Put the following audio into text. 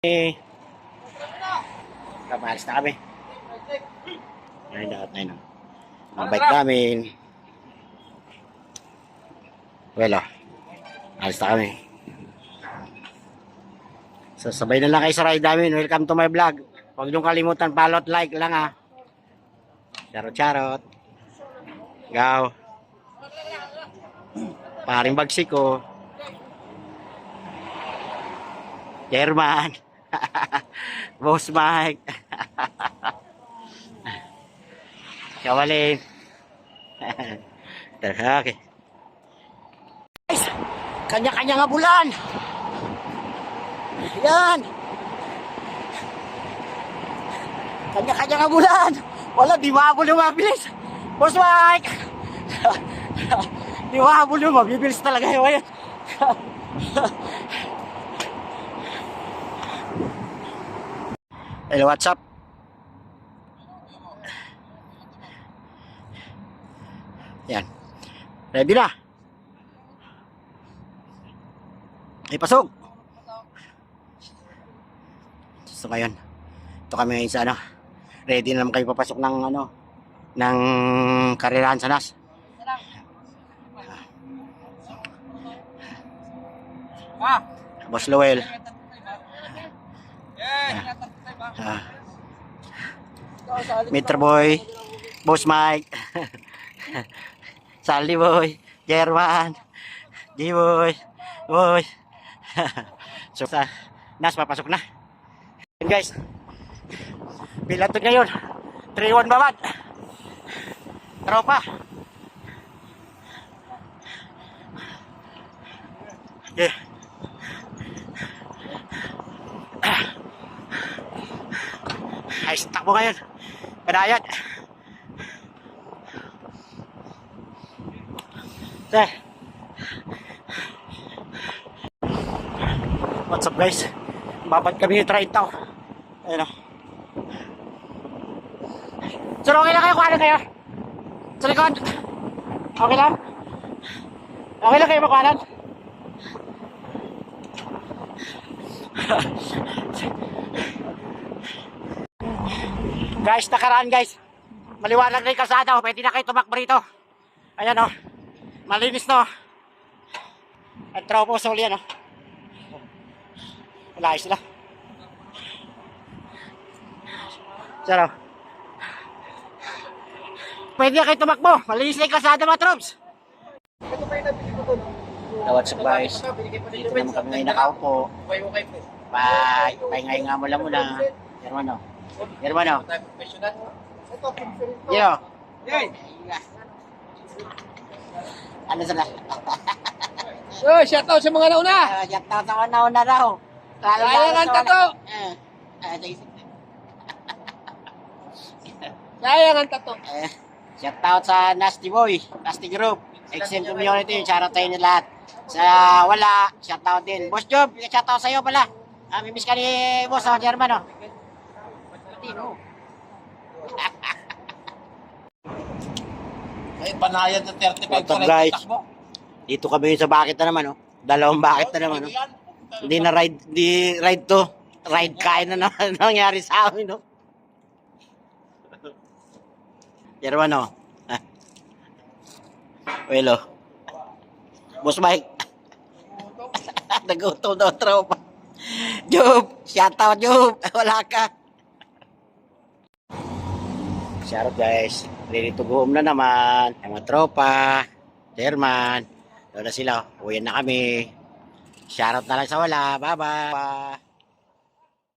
Eh, Kapalis na kami. Ayun lahat na yun. Ang bike namin. Well, oh. Alis na kami. So, sabay na lang kayo sa ride namin. Welcome to my vlog. Huwag niyong kalimutan, at like lang ah. Charot, charot. Gaw. Paring bagsik ko. German. Boss Mike. Kawalin. okay. Guys, kanya-kanya nga bulan. Yan. Kanya-kanya nga bulan. Wala, di mahabol yung mabilis. Boss Mike. di mahabol yung mabibilis talaga yung Hello, what's up? Yan. Ready na? Ipasok! So ngayon, ito kami ngayon sa ano, ready na naman kayo papasok ng ano, ng karerahan sa NAS. Ah, Boss Lowell. Ah, Mr. Boy, Boss Mike, Sally Boy, German, G-Boy, Boy. so, sa Nas, papasok na. Yun guys, pilatod ngayon, 3-1 babad. Tropa. Yeah. Ayos ang takbo ngayon. Padayad. Sir. What's up guys? Babad kami 30 tao. Ayun o. Sir, okay lang kayo kung ano kayo? Sa likod. Okay lang? Okay lang kayo makuhanan? Guys, nakaraan guys. Maliwanag na yung kalsada. oh. Pwede na kayo tumakbo rito. Ayan o. Oh. Malinis no. At tropo soli yan o. Wala sila. Saro. Pwede na kayo tumakbo. Malinis na yung kalsada mga troops. So, what's up guys? Dito naman kami ngayon nakaupo. Bye. Pahinga nga mula mula. Hermano. Hermano. Yo. Ano sila? Oh, shout out sa mga nauna. Ah, Shout out sa una-una raw. Lalo Sayang ang tato. Eh, ah. Sayang ang tato. Eh, shout out sa Nasty Boy, Nasty Group, XM Community, shout out tayo nyo lahat. Sa wala, shout out din. Boss Job, shout out sa'yo pala. Ah, mimiss ka ni Boss sa German, oh. Tino. May banayad na 35 What's up, guys? Dito kami sa bakit na naman, oh. Dalawang bakit na naman, oh. Hindi na ride, di ride to. Ride kain na naman nangyari sa amin, no? German, oh. Ah. Well, oh. Boss Mike. Nagutom daw tropa. Job, shout out Job. Wala ka. Shout out guys. Ready to go home na naman. Mga tropa. German. Doon na sila. Uwi na kami. Shout out na lang sa wala. Bye-bye.